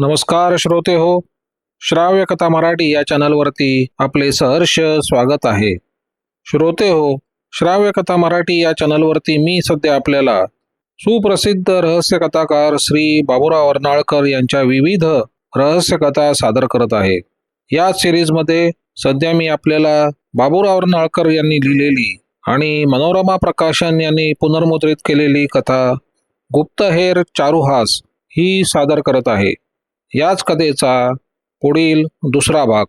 नमस्कार श्रोते हो श्राव्य कथा मराठी या चॅनलवरती आपले सहर्ष स्वागत आहे. श्रोते हो श्राव्य कथा मराठी या चॅनलवरती मी सध्या आपल्याला सुप्रसिद्ध रहस्य कथाकार श्री बाबुराव अर्नाळकर यांच्या विविध रहस्य कथा सादर करत आहे. या सिरीजमध्ये सध्या मी आपल्याला बाबुराव अर्नाळकर यांनी लिहिलेली आणि मनोरमा प्रकाशन यांनी पुनर्मुद्रित केलेली कथा गुप्तहेर चारुहास ही सादर करत आहे. याच कथेचा पुढील दुसरा भाग.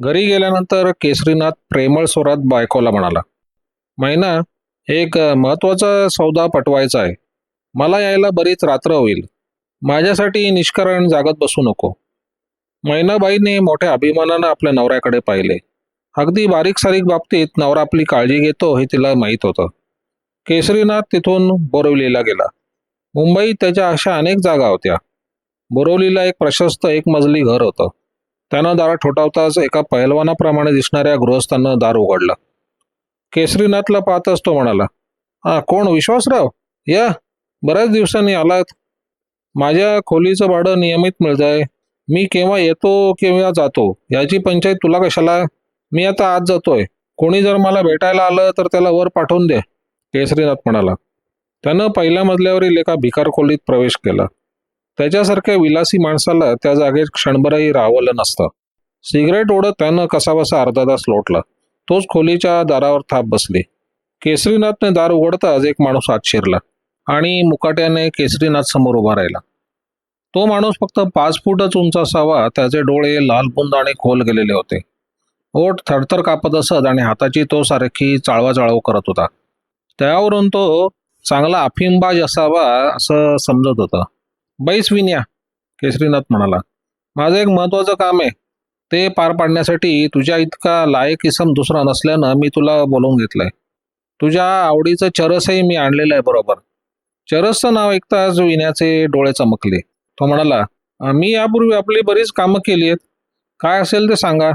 घरी गेल्यानंतर केसरीनाथ प्रेमळ स्वरात बायकोला म्हणाला मैना एक महत्त्वाचा सौदा पटवायचा आहे. मला यायला बरीच रात्र होईल. माझ्यासाठी निष्करण जागत बसू नको. मैनाबाईने मोठ्या अभिमानानं आपल्या नवऱ्याकडे पाहिले. अगदी बारीक सारीक बाबतीत नवरा आपली काळजी घेतो हे तिला माहीत होतं. केसरीनाथ तिथून बोरवलीला गेला. मुंबईत त्याच्या अशा अनेक जागा होत्या. बोरवलीला एक प्रशस्त एक मजली घर होतं. त्यानं दार ठोठावताच एका पैलवानाप्रमाणे दिसणाऱ्या गृहस्थानं दार उघडलं. केसरीनाथला पाहतच तो म्हणाला हा कोण? विश्वासराव? या. बऱ्याच दिवसांनी आलात. माझ्या खोलीचं भाडं नियमित मिळतंय. मी केव्हा येतो केव्हा जातो? याची पंचायत तुला कशाला? मी आता आज जातोय. कोणी जर मला भेटायला आलं तर त्याला वर पाठवून दे. केसरीनाथ म्हणाला त्यानं पहिल्या मजल्यावरील एका भिकार खोलीत प्रवेश केला. त्याच्यासारख्या विलासी माणसाला त्या जागेत क्षणभरही राहवलं नसतं. सिगरेट ओढत त्यानं कसाबसा अर्धा तास लोटला. तोच खोलीच्या दारावर थाप बसली. केसरीनाथने दार उघडताच एक माणूस आत शिरला आणि मुकाट्याने केसरीनाथ समोर उभा राहिला. तो माणूस फक्त पाच फूटच उंच असावा त्याचे डोळे लालबुंद आणि खोल गेलेले होते. ओठ थरथर कापत असत आणि हाताची तो सारखी चाळवा चाळव करत होता. त्यावरून तो चांगला अफिमबाज असावा असं समजत होतं. बैस विन्या केसरीनाथ म्हणाला. माझं एक महत्वाचं काम आहे. ते पार पाडण्यासाठी तुझ्या इतका लायक इसम दुसरा नसल्यानं मी तुला बोलवून घेतलंय. तुझ्या आवडीचं चरसही मी आणलेलं आहे बरोबर. चरसचं नाव ऐकताच विण्याचे डोळे चमकले. तो म्हणाला मी यापूर्वी आपली बरीच कामं केली आहेत. काय असेल ते सांगा.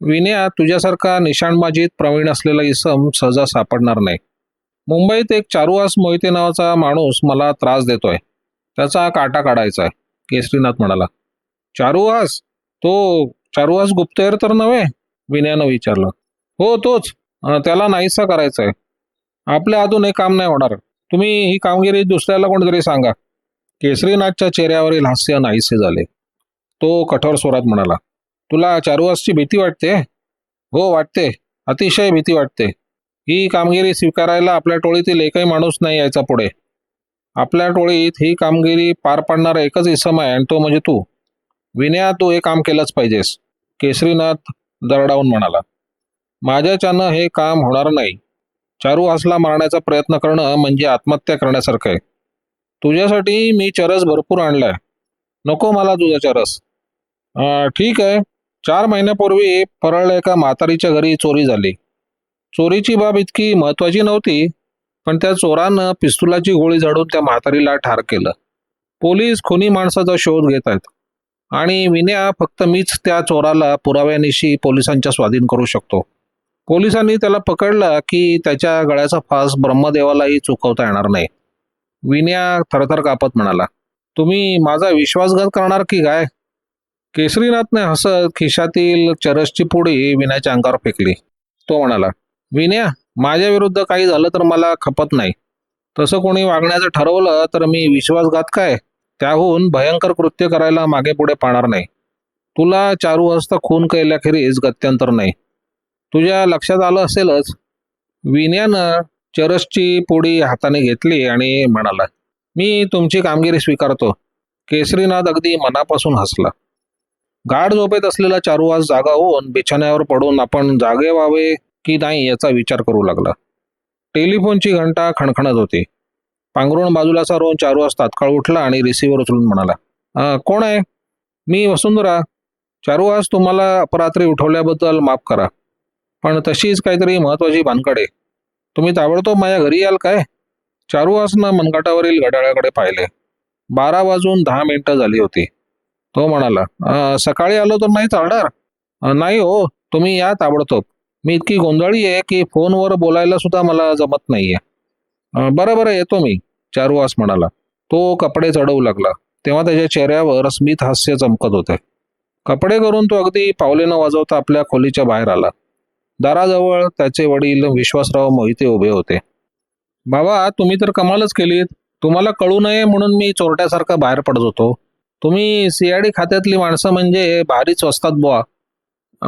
विनया तुझ्यासारखा निशाणबाजीत प्रवीण असलेला इसम सहजा सापडणार नाही. मुंबईत एक चारुआस मोहिते नावाचा माणूस मला त्रास देतोय. त्याचा काटा काढायचा आहे केसरीनाथ म्हणाला. चारुहास? तो चारुहास गुप्तहेर तर नव्हे? विनयानं विचारलं. हो तोच. त्याला नाहीसा करायचा आहे आपल्या हातून हे काम नाही होणार. तुम्ही ही कामगिरी दुसऱ्याला कोणतरी सांगा. केसरीनाथच्या चेहऱ्यावरील हास्य नाहीसे झाले. तो कठोर स्वरात म्हणाला. तुला चारुहासची भीती वाटते? हो वाटते. अतिशय भीती वाटते. ही कामगिरी स्वीकारायला आपल्या टोळीतील एकही माणूस नाही यायचा पुढे. आपल्या टोळीत ही कामगिरी पार पाडणारा एकच इसम आहे आणि तो म्हणजे तू. विनया तू हे काम केलंच पाहिजेस. केसरीनाथ दरडावून म्हणाला. माझ्याच्यानं हे काम होणार नाही. चारू हासला मारण्याचा प्रयत्न करणं म्हणजे आत्महत्या करण्यासारखं आहे. तुझ्यासाठी मी चरस भरपूर आणलाय. नको मला तुझा चरस. ठीक आहे. चार महिन्यापूर्वी परळ एका म्हातारीच्या घरी चोरी झाली. चोरीची बाब इतकी महत्वाची नव्हती पण त्या चोरानं पिस्तुलाची गोळी झाडून त्या म्हातारीला ठार केलं. पोलीस खुनी माणसाचा शोध घेत आहेत. आणि विनया फक्त मीच त्या चोराला पुराव्यानिशी पोलिसांच्या स्वाधीन करू शकतो. पोलिसांनी त्याला पकडला की त्याच्या गळ्याचा फास ब्रह्मदेवालाही चुकवता येणार नाही. विनया थरथर कापत म्हणाला तुम्ही माझा विश्वासघात करणार की काय? केसरीनाथने हसत खिशातील चरसची पुडी विनयाच्या अंगावर फेकली. तो म्हणाला विनया माझ्या विरुद्ध काही झालं तर मला खपत नाही. तसं कोणी वागण्याचं ठरवलं तर मी विश्वासघात काय? त्याहून भयंकर कृत्य करायला मागे पुढे पाहणार नाही. तुला चारू हस्त खून केल्याखेरीज गत्यंतर नाही. तुझ्या लक्षात आलं असेलच? विनयानं चरसची पोडी हाताने घेतली आणि म्हणाला मी तुमची कामगिरी स्वीकारतो. केसरीनाथ अगदी मनापासून हसला. गाढ झोपेत असलेला चारुवास जागा होऊन बिछाण्यावर पडून आपण जागे व्हावे की नाही याचा विचार करू लागला. टेलिफोनची घंटा खणखणत होती. पांघरुण बाजूला चारू वाजता तात्काळ उठला आणि रिसिव्हर उचलून म्हणाला कोण आहे? मी वसुंधरा. चारू आज तुम्हाला अपरात्री उठवल्याबद्दल माफ करा. पण तशीच काहीतरी महत्वाची भानकडे तुम्ही ताबडतोब माझ्या घरी याल काय? चारू आसनं मनगटावरील घड्याळाकडे पाहिले. बारा वाजून दहा मिनिटं झाली होती. तो म्हणाला सकाळी आलो तर नाही चालणार? नाही हो तुम्ही या ताबडतोब. मी इतकी गोंधळी आहे की फोनवर बोलायला सुद्धा मला जमत नाहीये. आहे बरं बरं येतो मी चारुवास म्हणाला. तो कपडे चढवू लागला. तेव्हा त्याच्या चेहऱ्यावर स्मित हास्य चमकत होते. कपडे करून तो अगदी पावले न वाजवता आपल्या खोलीच्या बाहेर आला. दाराजवळ त्याचे वडील विश्वासराव मोहिते उभे होते. बाबा तुम्ही तर कमालच केलीत. तुम्हाला कळू नये म्हणून मी चोरट्यासारखा बाहेर पडत होतो. तुम्ही सीआयडी खात्यातली माणसं म्हणजे भारीच असतात बुवा.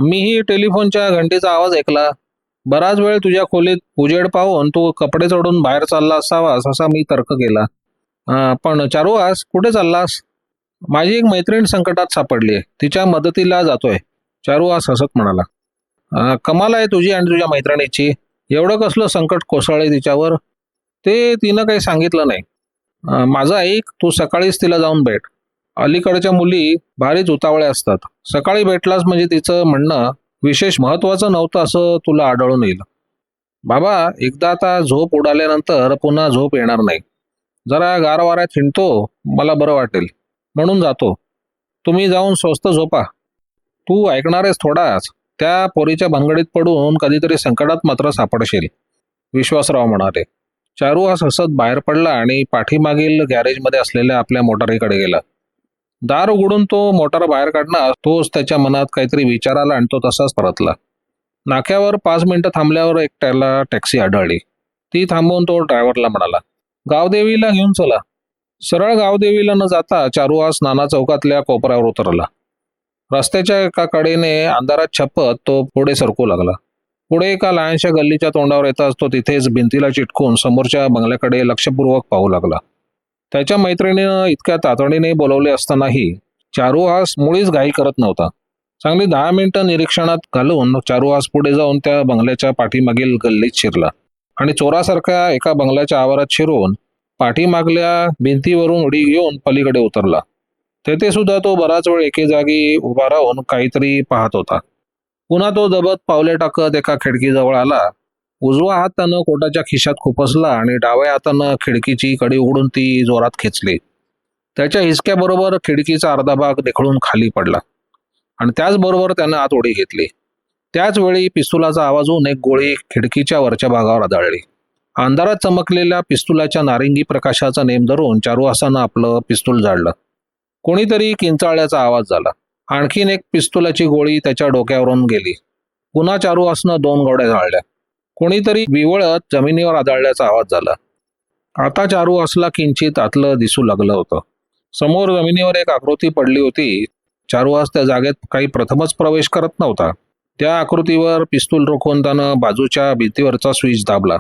मीही टेलिफोनच्या घंटीचा आवाज ऐकला. बराच वेळ तुझ्या खोलीत उजेड पाहून तू कपडे चढून बाहेर चालला असावास असा मी तर्क केला. पण पण आस कुठे चाललास? माझी एक मैत्रीण संकटात सापडली आहे. तिच्या मदतीला जातोय. चारुवास हसत म्हणाला. कमाल आहे तुझी आणि तुझ्या मैत्रिणीची. एवढं कसलं संकट कोसळले तिच्यावर? ते तिनं काही सांगितलं नाही. माझं ऐक तू सकाळीच तिला जाऊन भेट. अलीकडच्या मुली भारीच उतावळ्या असतात. सकाळी भेटलास म्हणजे तिचं म्हणणं विशेष महत्वाचं नव्हतं असं तुला आढळून येईल. बाबा एकदा आता झोप उडाल्यानंतर पुन्हा झोप येणार नाही. जरा गारवाऱ्यात हिंडतो मला बरं वाटेल. म्हणून जातो. तुम्ही जाऊन स्वस्त झोपा. तू ऐकणारेस थोडाच. त्या पोरीच्या भानगडीत पडून कधीतरी संकटात मात्र सापडशील. विश्वासराव म्हणाले. चारू हा हसत बाहेर पडला आणि पाठीमागील गॅरेजमध्ये असलेल्या आपल्या मोटारीकडे गेला. दार उघडून तो मोटार बाहेर काढणार तोच त्याच्या मनात काहीतरी विचार आला आणि तो तसाच परतला. नाक्यावर पाच मिनिटं थांबल्यावर एक त्याला टॅक्सी आढळली. ती थांबवून तो ड्रायव्हरला म्हणाला गावदेवीला घेऊन चला. सरळ गावदेवीला न जाता चारुहास नाना चौकातल्या कोपऱ्यावर उतरला. रस्त्याच्या एका कडेने अंधारात छपत तो पुढे सरकू लागला. पुढे एका लहानशा गल्लीच्या तोंडावर येताच तो तिथेच भिंतीला चिटकून समोरच्या बंगल्याकडे लक्षपूर्वक पाहू लागला. त्याच्या मैत्रिणीनं इतक्या तातडीने बोलवले असतानाही चारुहास मुळीच घाई करत नव्हता. चांगली दहा मिनिटं निरीक्षणात घालून चारुहास पुढे जाऊन त्या बंगल्याच्या पाठीमागील गल्लीत शिरला आणि चोरासारख्या एका बंगल्याच्या आवारात शिरून पाठीमागल्या भिंतीवरून उडी घेऊन पलीकडे उतरला. तेथे सुद्धा तो बराच वेळ एके जागी उभा राहून काहीतरी पाहत होता. पुन्हा तो दबत पावले टाकत एका खिडकीजवळ आला. उजवा हात त्यानं कोटाच्या खिशात खुपसला आणि डाव्या हातानं खिडकीची कडी उघडून ती जोरात खेचली. त्याच्या हिसक्याबरोबर खिडकीचा अर्धा भाग निखळून खाली पडला. आणि त्याचबरोबर त्यानं आत उडी घेतली. त्याच वेळी पिस्तुलाचा आवाज होऊन एक गोळी खिडकीच्या वरच्या भागावर आदळली. अंधारात चमकलेल्या पिस्तुलाच्या नारिंगी प्रकाशाचा नेम धरून चारुहासानं आपलं पिस्तूल जाळलं कोणीतरी किंचाळल्याचा आवाज झाला. आणखीन एक पिस्तुलाची गोळी त्याच्या डोक्यावरून गेली. पुन्हा चारुहासनं दोन गोड्या जाळल्या कोणीतरी विवळत जमिनीवर आदळल्याचा आवाज झाला. आता चारू असला किंचित आतलं दिसू लागलं होतं. समोर जमिनीवर एक आकृती पडली होती. चारुहास त्या जागेत काही प्रथमच प्रवेश करत नव्हता. त्या आकृतीवर पिस्तूल रोखून त्यानं बाजूच्या भीतीवरचा स्विच दाबला.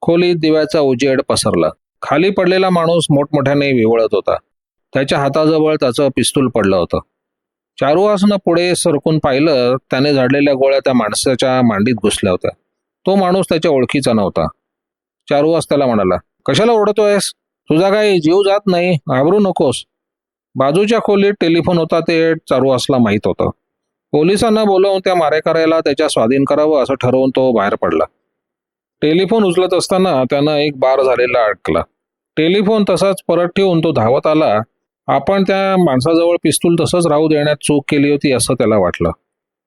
खोलीत दिव्याचा उजेड पसरला. खाली पडलेला माणूस मोठमोठ्याने विवळत होता. त्याच्या हाताजवळ त्याचं पिस्तूल पडलं होतं. चारुहासनं पुढे सरकून पाहिलं त्याने झाडलेल्या गोळ्या त्या माणसाच्या मांडीत घुसल्या होत्या. तो माणूस त्याच्या ओळखीचा नव्हता. चारुवास त्याला म्हणाला कशाला ओढतोयस तुझा काही जीव जात नाही घाबरू नकोस. बाजूच्या खोलीत टेलिफोन होता ते चारुवासला माहीत होतं. पोलिसांना बोलवून त्या मारेकऱ्याला त्याच्या स्वाधीन करावं असं ठरवून तो बाहेर पडला. टेलिफोन उचलत असताना त्यानं एक बार झालेला अडकला. टेलिफोन तसाच परत ठेवून तो धावत आला. आपण त्या माणसाजवळ पिस्तूल तसंच राहू देण्यात चूक केली होती असं त्याला वाटलं.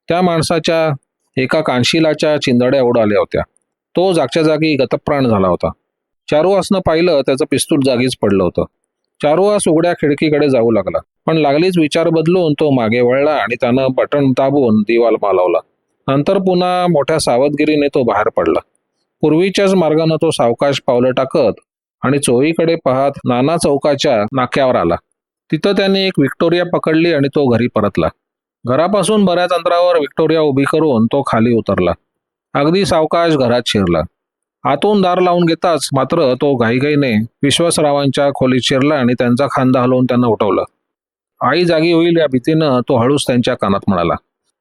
त्या माणसाच्या एका कानशिलाच्या चिंदड्या उडाल्या होत्या. तो जागच्या जागी गतप्राण झाला होता. चारुहासनं पाहिलं त्याचं पिस्तूल जागीच पडलं होतं. चारुहास उघड्या खिडकीकडे जाऊ लागला. पण लागलीच विचार बदलून तो मागे वळला आणि त्यानं बटन दाबून दिवाल मालवला. नंतर पुन्हा मोठ्या सावधगिरीने तो बाहेर पडला. पूर्वीच्याच मार्गानं तो सावकाश पावलं टाकत आणि चोहीकडे पाहत नाना चौकाच्या नाक्यावर आला. तिथं त्याने एक विक्टोरिया पकडली आणि तो घरी परतला. घरापासून बऱ्याच अंतरावर विक्टोरिया उभी करून तो खाली उतरला. अगदी सावकाश घरात शिरला. आतून दार लावून घेताच मात्र तो घाईघाईने विश्वासरावांच्या खोलीत शिरला आणि त्यांचा खांदा हलवून त्यांना उठवलं. आई जागी होईल या भीतीनं तो हळूच त्यांच्या कानात म्हणाला.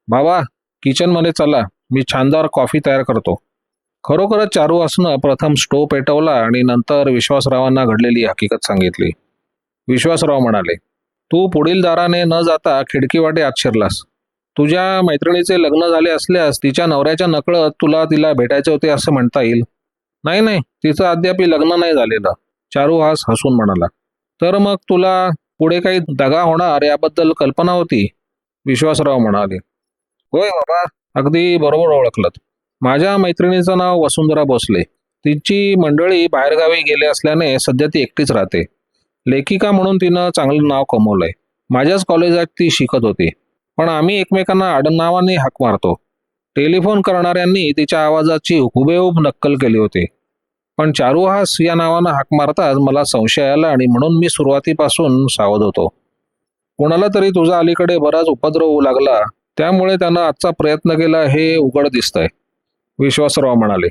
बाबा किचनमध्ये चला. मी छानदार कॉफी तयार करतो. खरोखरच चारू असणं प्रथम स्टोव पेटवला आणि नंतर विश्वासरावांना घडलेली हकीकत सांगितली. विश्वासराव म्हणाले तू पुढील दाराने न जाता खिडकीवाटे आत शिरलास. तुझ्या मैत्रिणीचे लग्न झाले असल्यास तिच्या नवऱ्याच्या नकळत तुला तिला भेटायचे होते असं म्हणता येईल. नाही नाही तिचं अद्याप लग्न नाही झालेलं. चारू हास हसून म्हणाला. तर मग तुला पुढे काही दगा होणार याबद्दल कल्पना होती? विश्वासराव म्हणाले. होय बाबा अगदी बरोबर ओळखलत. माझ्या मैत्रिणीचं नाव वसुंधरा भोसले. तिची मंडळी बाहेरगावी गेले असल्याने सध्या ती एकटीच राहते. लेखिका म्हणून तिनं चांगलं नाव कमवलंय. माझ्याच कॉलेजात ती शिकत होती. पण आम्ही एकमेकांना आडनावाने हाक मारतो. टेलिफोन करणाऱ्यांनी तिच्या आवाजाची हुबेहूब नक्कल केली होती. पण चारुहास या नावानं हाक मारताच मला संशय आला आणि म्हणून मी सुरुवातीपासून सावध होतो. कोणाला तरी तुझा अलीकडे बराच उपद्रव होऊ लागला. त्यामुळे त्यानं आजचा प्रयत्न केला हे उघड दिसतंय. विश्वासराव म्हणाले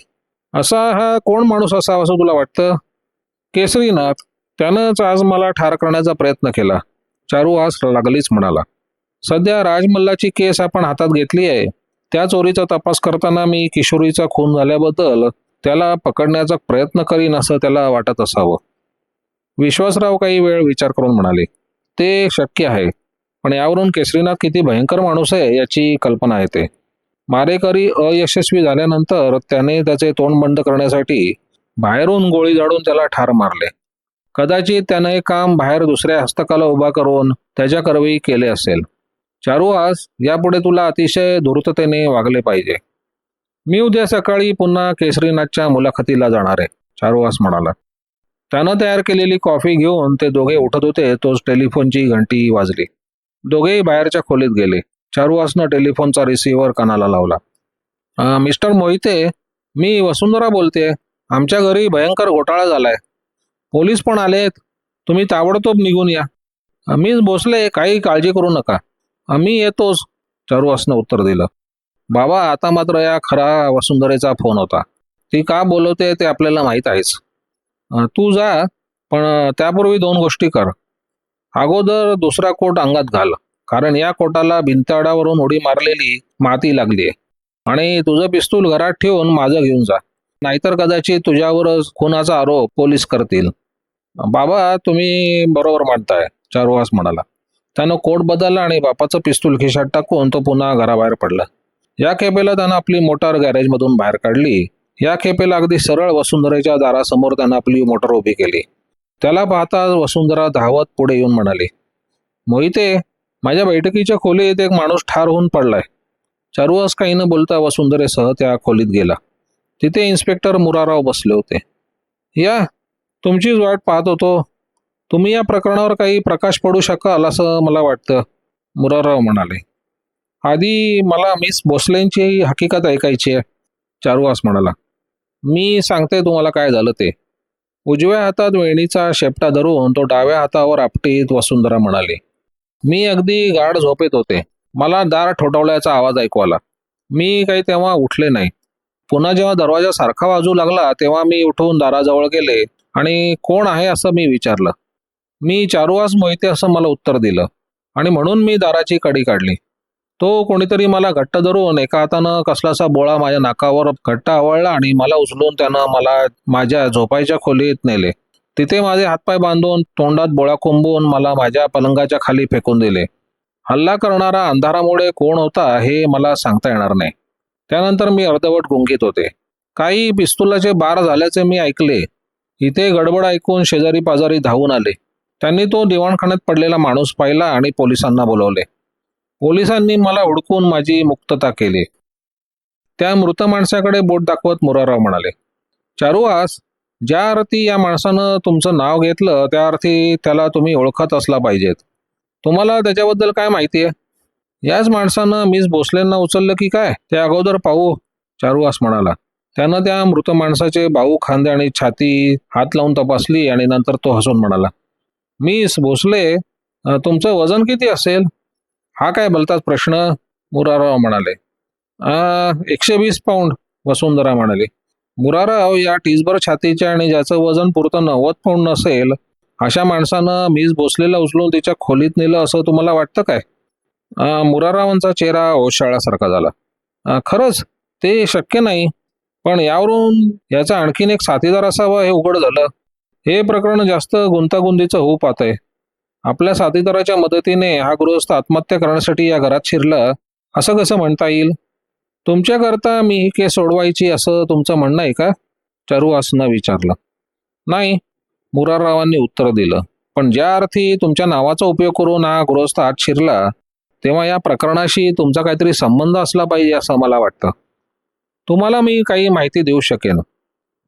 असा हा कोण माणूस असावा असं तुला वाटतं? केसरीनाथ. त्यानंच आज मला ठार करण्याचा प्रयत्न केला. चारू आस लागलीच म्हणाला. सध्या राजमल्लाची केस आपण हातात घेतली आहे. त्या चोरीचा तपास करताना मी किशोरीचा खून झाल्याबद्दल त्याला पकडण्याचा प्रयत्न करीन असं त्याला वाटत असावं. विश्वासराव काही वेळ विचार करून म्हणाले ते शक्य आहे. पण यावरून केसरीनाथ किती भयंकर माणूस आहे याची कल्पना येते. मारेकरी अयशस्वी झाल्यानंतर त्याने त्याचे तोंड बंद करण्यासाठी बाहेरून गोळी झाडून त्याला ठार मारले. कदाचित त्यानं हे काम बाहेर दुसऱ्या हस्तकाला उभा करून त्याच्याकरवी केले असेल. चारुहास यापुढे तुला अतिशय धूर्ततेने वागले पाहिजे. मी उद्या सकाळी पुन्हा केसरीनाथच्या मुलाखतीला जाणार आहे चारुहास म्हणाला. त्यानं तयार केलेली कॉफी घेऊन ते दोघे उठत होते तोच टेलिफोनची घंटी वाजली. दोघेही बाहेरच्या खोलीत गेले. चारुवासनं टेलिफोनचा रिसिव्हर कानाला लावला. मिस्टर मोहिते मी वसुंधरा बोलते आमच्या घरी भयंकर घोटाळा झालाय. पोलीस पण आलेत. तुम्ही ताबडतोब निघून या. "अं, मीच भोसले काही काळजी करू नका. आम्ही येतोच चारू असणं उत्तर दिलं. बाबा आता मात्र या खरा वसुंधरेचा फोन होता. ती का बोलवते ते आपल्याला माहीत आहेच. तू जा पण त्यापूर्वी दोन गोष्टी कर. अगोदर दुसरा कोट अंगात घाल. कारण या कोटाला भिंताडावरून उडी मारलेली माती लागली आहे आणि तुझं पिस्तूल घरात ठेवून माझं घेऊन जा. नाहीतर कदाचित तुझ्यावरच खुनाचा आरोप पोलीस करतील. बाबा तुम्ही बरोबर मांडताय. चारुहास म्हणाला. त्यानं कोट बदलला आणि बापाचं पिस्तूल खिशात टाकून तो पुन्हा घराबाहेर पडला. या खेपेला त्यानं आपली मोटार गॅरेजमधून बाहेर काढली. या खेपेला अगदी सरळ वसुंधरेच्या दारासमोर त्यानं आपली मोटार उभी केली. त्याला पाहता वसुंधरा धावत पुढे येऊन म्हणाली मोहिते माझ्या बैठकीच्या खोलीत एक माणूस ठार होऊन पडलाय. चारुहास काही न बोलता वसुंधरेसह त्या खोलीत गेला. तिथे इन्स्पेक्टर मुराराव बसले होते. या तुमचीच वाट पाहत होतो. तुम्ही या प्रकरणावर काही प्रकाश पडू शकाल असं मला वाटतं मुरारराव म्हणाले. आधी मला मिस भोसलेंची हकीकत ऐकायची आहे चारुहास म्हणाला. मी सांगते तुम्हाला काय झालं ते. उजव्या हातात वेणीचा शेपटा धरून तो डाव्या हातावर आपटीत वसुंधरा म्हणाली. मी अगदी गाढ झोपेत होते. मला दार ठोठावल्याचा आवाज ऐकू आला. मी काही तेव्हा उठले नाही. पुन्हा जेव्हा दरवाजा सारखा वाजू लागला तेव्हा मी उठून दाराजवळ गेले. आणि कोण आहे असं मी विचारलं. मी चारुवास मोहिते असं मला उत्तर दिलं. आणि म्हणून मी दाराची कडी काढली. तो कोणीतरी मला घट्ट धरून एका हातानं कसलासा बोळा माझ्या नाकावर घट्ट आवळला आणि मला उचलून त्यानं मला माझ्या झोपायच्या खोलीत नेले. तिथे माझे हातपाय बांधून तोंडात बोळा कोंबून मला माझ्या पलंगाच्या खाली फेकून दिले. हल्ला करणारा अंधारामुळे कोण होता हे मला सांगता येणार नाही. त्यानंतर मी अर्धवट गुंगीत होते. काही पिस्तुलाचे बार झाल्याचे मी ऐकले. इथे गडबड ऐकून शेजारी पाजारी धावून आले. त्यांनी तो दिवाणखान्यात पडलेला माणूस पाहिला आणि पोलिसांना बोलवले. पोलिसांनी मला हुडकून माझी मुक्तता केली. त्या मृत माणसाकडे बोट दाखवत मुराराव म्हणाले चारुआस ज्या अर्थी या माणसानं तुमचं नाव घेतलं त्या अर्थी त्याला तुम्ही ओळखत असला पाहिजेत. तुम्हाला त्याच्याबद्दल काय माहिती आहे याच माणसानं मिस भोसलेंना उचललं की काय? ते अगोदर पाहू चारुआस म्हणाला. त्यानं त्या मृत माणसाचे भाऊ खांदे आणि छाती हात लावून तपासली आणि नंतर तो हसून म्हणाला मिस भोसले तुमचं वजन किती असेल? हा काय भलताच प्रश्न? मुराराव म्हणाले एकशे वीस पाऊंड वसुंधरा म्हणाली मुराराव या टीसभर छातीचे आणि ज्याचं वजन पुरतं नव्वद पाऊंड नसेल अशा माणसानं मिस भोसलेला उचलून तिच्या खोलीत नेलं असं तुम्हाला वाटतं काय? मुरारावांचा चेहरा ओशाळासारखा झाला खरंच? ते शक्य नाही. पण यावरून याचा आणखीन एक साथीदार असावा हे उघड झालं. हे प्रकरण जास्त गुंतागुंतीचं होऊ पाहतंय आपल्या साथीदाराच्या मदतीने हा गृहस्थ आत्महत्या करण्यासाठी या घरात शिरला. असं कसं म्हणता येईल? तुमच्याकरता मी ही केस सोडवायची असं तुमचं म्हणणं आहे का? चारुहासनं विचारलं. नाही मुराररावांनी उत्तर दिलं. पण ज्या अर्थी तुमच्या नावाचा उपयोग करून हा गृहस्थ आत शिरला तेव्हा या प्रकरणाशी तुमचा काहीतरी संबंध असला पाहिजे असं मला वाटतं. तुम्हाला मी काही माहिती देऊ शकेन.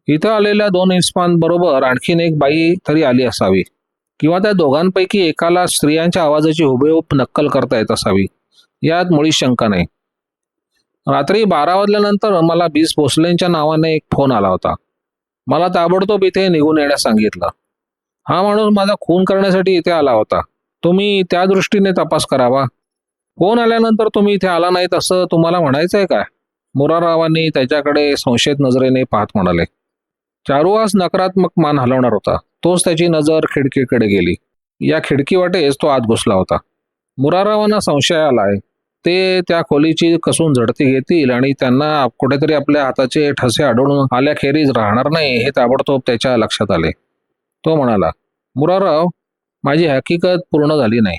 इथं आलेल्या दोन इस्मांबरोबर आणखीन एक बाई तरी आली असावी. किंवा त्या दोघांपैकी एकाला स्त्रियांच्या आवाजाची हुबेहूब नक्कल करता येत असावी. यात मुळीच शंका नाही. रात्री बारा वाजल्यानंतर मला बीस भोसलेंच्या नावाने एक फोन आला होता. मला ताबडतोब इथे निघून येण्यास सांगितलं. हा माणूस माझा खून करण्यासाठी इथे आला होता. तुम्ही त्या दृष्टीने तपास करावा. फोन आल्यानंतर तुम्ही इथे आला नाहीत असं तुम्हाला म्हणायचं आहे काय? मुरारावांनी त्याच्याकडे संशयित नजरेने पाहत म्हणाले चारुवास नकारात्मक मान हलवणार होता. तोच त्याची नजर खिडकीकडे गेली. या खिडकीवाटेच तो आत घुसला होता. मुरारावांना संशय आलाय. ते त्या खोलीची कसून झडती घेतील आणि त्यांना कुठेतरी आपल्या हाताचे ठसे आढळून आल्याखेरीज राहणार नाही हे ताबडतोब त्याच्या लक्षात आले. तो म्हणाला मुराराव माझी हकीकत पूर्ण झाली नाही.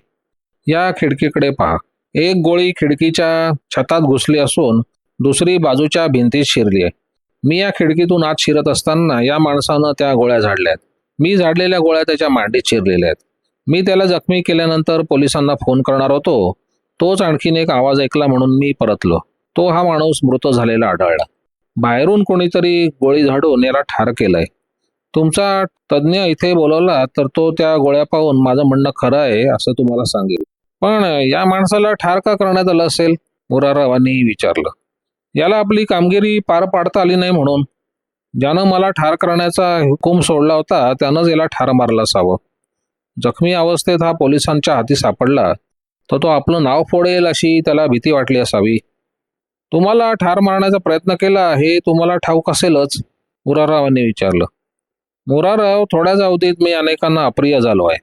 या खिडकीकडे पहा. एक गोळी खिडकीच्या छतात घुसली असून दुसरी बाजूच्या भिंतीत शिरली आहे. मी या खिडकीतून आत शिरत असताना या माणसानं त्या गोळ्या झाडल्यात. मी झाडलेल्या गोळ्या त्याच्या मांडीत शिरलेल्या आहेत. मी त्याला जखमी केल्यानंतर पोलिसांना फोन करणार होतो. तोच आणखीन एक आवाज ऐकला म्हणून मी परतलो. तो हा माणूस मृत झालेला आढळला. बाहेरून कोणीतरी गोळी झाडून याला ठार केलंय. तुमचा तज्ज्ञ इथे बोलवला तर तो त्या गोळ्या पाहून माझं म्हणणं खरं आहे असं तुम्हाला सांगेल. पण या माणसाला ठार का करण्यात आलं असेल? मुरारावांनी विचारलं. याला आपली कामगिरी पार पाडता आली नाही म्हणून. ज्यानं मला ठार करण्याचा हुकूम सोडला होता त्यानंच याला ठार मारलं असावं. जखमी अवस्थेत हा पोलिसांच्या हाती सापडला तर तो आपलं नाव फोडेल अशी त्याला भीती वाटली असावी. तुम्हाला ठार मारण्याचा प्रयत्न केला हे तुम्हाला ठाऊक असेलच मुरारावांनी विचारलं. मुराराव थोड्याच अवधीत मी अनेकांना अप्रिय झालो आहे.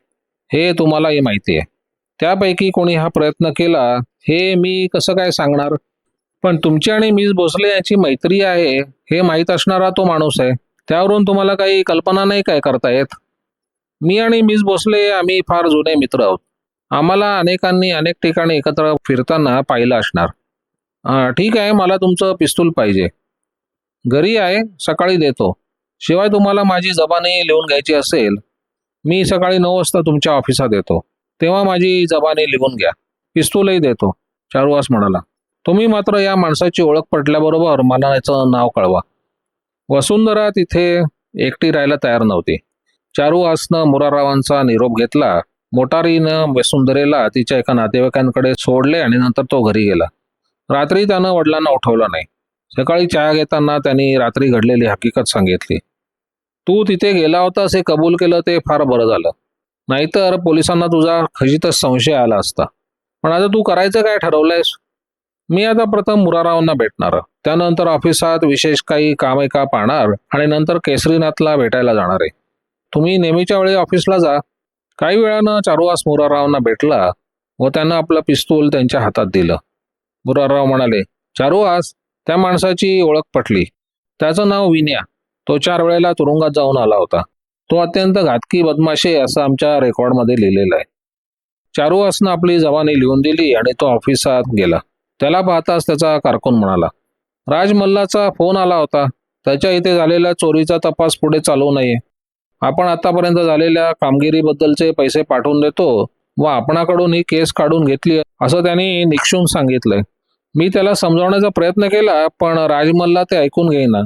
हे तुम्हालाही माहिती आहे. त्यापैकी कोणी हा प्रयत्न केला हे मी कसं काय सांगणार? पण तुमची आणि मिस भोसले यांची मैत्री आहे हे माहीत असणारा तो माणूस आहे. त्यावरून तुम्हाला काही कल्पना नाही काय करता येत? मी आणि मिस भोसले आम्ही फार जुने मित्र आहोत. आम्हाला अनेकांनी अनेक ठिकाणी एकत्र फिरताना पाहिलं असणार. ठीक आहे मला तुमचं पिस्तूल पाहिजे. घरी आहे सकाळी देतो. शिवाय तुम्हाला माझी जबानी लिहून घ्यायची असेल मी सकाळी नऊ वाजता तुमच्या ऑफिसात येतो. तेव्हा माझी जबानी लिहून घ्या. पिस्तूलही देतो. चारुवास म्हणाला. तुम्ही मात्र या माणसाची ओळख पटल्याबरोबर मला याचं नाव कळवा. वसुंधरा तिथे एकटी राहायला तयार नव्हती. आसनं मुरारावांचा निरोप घेतला. मोटारीनं वसुंधरेला तिच्या एका नातेवाईकांकडे सोडले आणि नंतर तो घरी गेला. रात्री त्यानं वडिलांना उठवलं नाही. सकाळी चहा घेताना त्यांनी रात्री घडलेली हकीकत सांगितली. तू तिथे गेला होतास हे कबूल केलं ते फार बरं झालं. नाहीतर पोलिसांना तुझा खजितच संशय आला असता. पण आता तू करायचं काय ठरवलंयस? मी आता प्रथम मुरारावांना भेटणार. त्यानंतर ऑफिसात विशेष काही काम आहे का पाहणार आणि नंतर केसरीनाथला भेटायला जाणार आहे. तुम्ही नेहमीच्या वेळी ऑफिसला जा. काही वेळानं चारुवास मुरारावांना भेटला व त्यानं आपलं पिस्तूल त्यांच्या हातात दिलं. मुरारराव म्हणाले चारुवास त्या माणसाची ओळख पटली. त्याचं नाव विन्या. तो चार वेळेला तुरुंगात जाऊन आला होता. तो अत्यंत घातकी बदमाशे असं आमच्या रेकॉर्डमध्ये लिहिलेलं आहे. चारुवासनं आपली जवानी लिहून दिली आणि तो ऑफिसात गेला. त्याला पाहताच त्याचा कारकून म्हणाला. राजमल्लाचा फोन आला होता. त्याच्या इथे झालेल्या चोरीचा तपास पुढे चालू नये आपण आतापर्यंत झालेल्या कामगिरीबद्दलचे पैसे पाठवून देतो व आपणाकडून ही केस काढून घेतली असं त्यांनी निक्षून सांगितलंय. मी त्याला समजावण्याचा प्रयत्न केला पण राजमल्ला ते ऐकून घेईना.